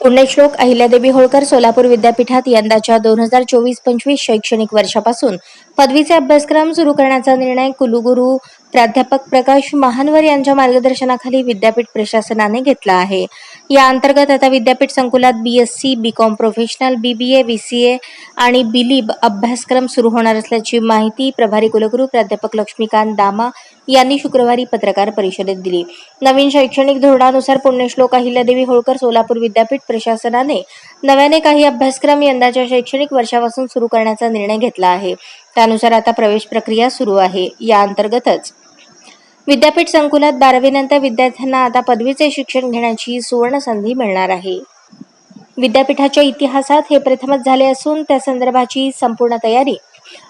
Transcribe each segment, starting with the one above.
पुण्यश्लोक अहिल्यादेवी होळकर सोलापूर विद्यापीठात यंदाच्या दोन हजार चोवीस पंचवीस शैक्षणिक वर्षापासून. पदवीचे अभ्यासक्रम सुरू करण्याचा निर्णय कुलगुरू प्राध्यापक प्रकाश महानवर यांच्या मार्गदर्शनाखाली विद्यापीठ प्रशासनाने घेतला आहे. या अंतर्गत आता विद्यापीठ संकुलात BSc BCom professional BBA BCA आणि बिलीब अभ्यासक्रम सुरू होणार असल्याची माहिती प्रभारी कुलगुरू प्राध्यापक लक्ष्मीकांत दामा यांनी शुक्रवारी पत्रकार परिषदेत दिली. नवीन शैक्षणिक धोरणानुसार पुण्यश्लोक अहिल्यादेवी होळकर सोलापूर विद्यापीठ प्रशासनाने नव्याने काही अभ्यासक्रम यंदाच्या शैक्षणिक वर्षापासून सुरू करण्याचा निर्णय घेतला आहे. त्यानुसार आता प्रवेश प्रक्रिया सुरू आहे. या अंतर्गतच विद्यापीठ संकुलात बारावीनंतर विद्यार्थ्यांना आता पदवीचे शिक्षण घेण्याची सुवर्ण संधी मिळणार आहे. विद्यापीठाच्या इतिहासात हे प्रथमच झाले असून त्या संदर्भाची संपूर्ण तयारी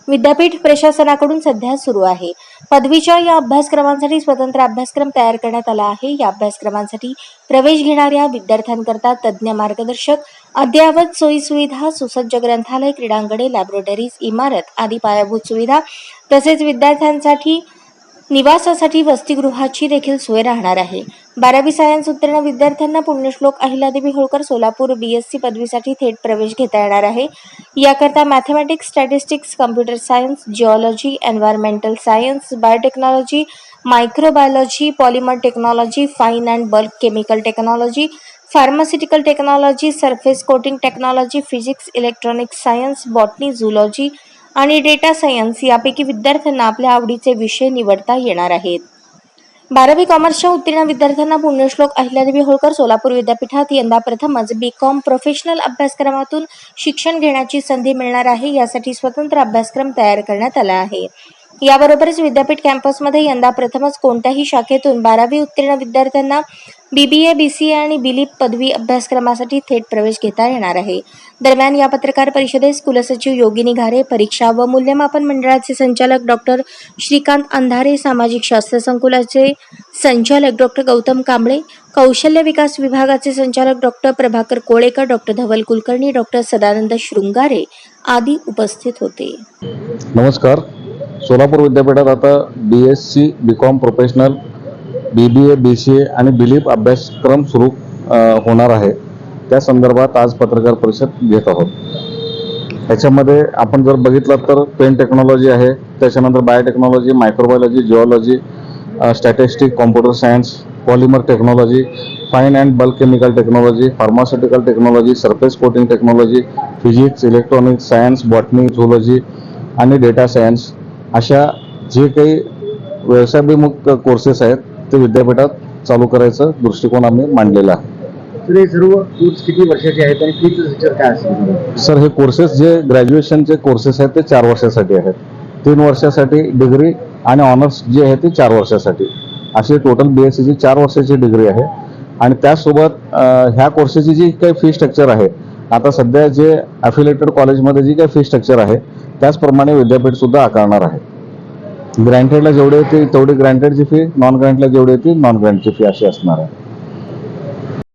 विद्यापीठ प्रशासनाकडून सध्या सुरू आहे. पदवीच्या या अभ्यासक्रमांसाठी स्वतंत्र अभ्यासक्रम तयार करण्यात आला आहे. या अभ्यासक्रमांसाठी प्रवेश घेणाऱ्या विद्यार्थ्यांकरता तज्ज्ञ मार्गदर्शक अद्ययावत सोयीसुविधा सुसज्ज ग्रंथालय क्रीडांगणे लॅबोरेटरीज इमारत आदी पायाभूत सुविधा तसेच विद्यार्थ्यांसाठी निवासासाठी वसतिगृहाची देखील सोय राहणार आहे. बारावी सायन्स उत्तीर्ण विद्यार्थ्यांना Punyashlok Ahilyadevi Holkar Solapur B S C पदवीसाठी थेट प्रवेश घेता येणार आहे. याकरता mathematics statistics computer science geology environmental science biotechnology microbiology polymer technology fine and bulk chemical technology pharmaceutical technology surface coating technology physics electronics science botany zoology आणि data science यापैकी विद्यार्थ्यांना आपल्या आवडीचे विषय निवडता येणार आहेत. बारावी कॉमर्सच्या उत्तीर्ण विद्यार्थ्यांना पुण्यश्लोक अहिल्यादेवी होळकर सोलापूर विद्यापीठात यंदा प्रथमच बी कॉम प्रोफेशनल अभ्यासक्रमातून शिक्षण घेण्याची संधी मिळणार आहे यासाठी स्वतंत्र अभ्यासक्रम तयार करण्यात आला आहे. याबरोबरच विद्यापीठ कॅम्पसमध्ये यंदा प्रथमच कोणत्याही शाखेतून बारावी उत्तीर्ण विद्यार्थ्यांना बीबीए बीसीए आणि बिलीप पदवी अभ्यासक्रमासाठी थेट प्रवेश घेता येणार आहे. दरम्यान या पत्रकार परिषदेस कुलसचिव योगिनी घारे परीक्षा व मूल्यमापन मंडळाचे संचालक डॉक्टर श्रीकांत अंधारे सामाजिक शास्त्र संकुलाचे संचालक डॉक्टर गौतम कांबळे कौशल्य विकास विभागाचे संचालक doctor Prabhakar Kolekar doctor Dhaval Kulkarni doctor Sadanand Shringare आदी उपस्थित होते. नमस्कार. सोलापूर विद्यापीठात आता B S C BCom professional B B A B C A आणि बिलीप अभ्यासक्रम सुरू होणार आहे. त्या संदर्भात आज पत्रकार परिषद घेत आहोत. याच्यामध्ये आपण जर बघितलं तर पेन टेक्नॉलॉजी आहे. त्याच्यानंतर biotechnology microbiology geology statistic computer science polymer technology fine and bulk chemical technology pharmaceutical technology surface coating technology physics electronics science botany zoology आणि डेटा सायन्स अशा जे काही व्यवसायाभिमुख कोर्सेस आहेत ते विद्यापीठात चालू करायचं दृष्टिकोन आम्ही मांडलेला आहे. तर हे सर्व कोर्स किती वर्षाचे आहेत आणि फीचं स्ट्रक्चर काय असेल? सर हे कोर्सेस जे ग्रॅज्युएशनचे कोर्सेस आहेत ते चार वर्षासाठी आहेत. तीन वर्षासाठी डिग्री आणि ऑनर्स जे आहे ते चार वर्षासाठी. अशी टोटल बी एस सीची चार वर्षाची डिग्री आहे. आणि त्यासोबत ह्या कोर्सेसची जी काही फी स्ट्रक्चर आहे आता सध्या जे अफिलेटेड कॉलेजमध्ये जी काही फी स्ट्रक्चर आहे त्याचप्रमाणे विद्यापीठ सुद्धा आकारणार आहे. ग्रँटेडला जेवढी होती तेवढी ग्रँटेडची फी नॉन ग्रँटला जेवढी होती नॉन ग्रँटची फी अशी असणार आहे.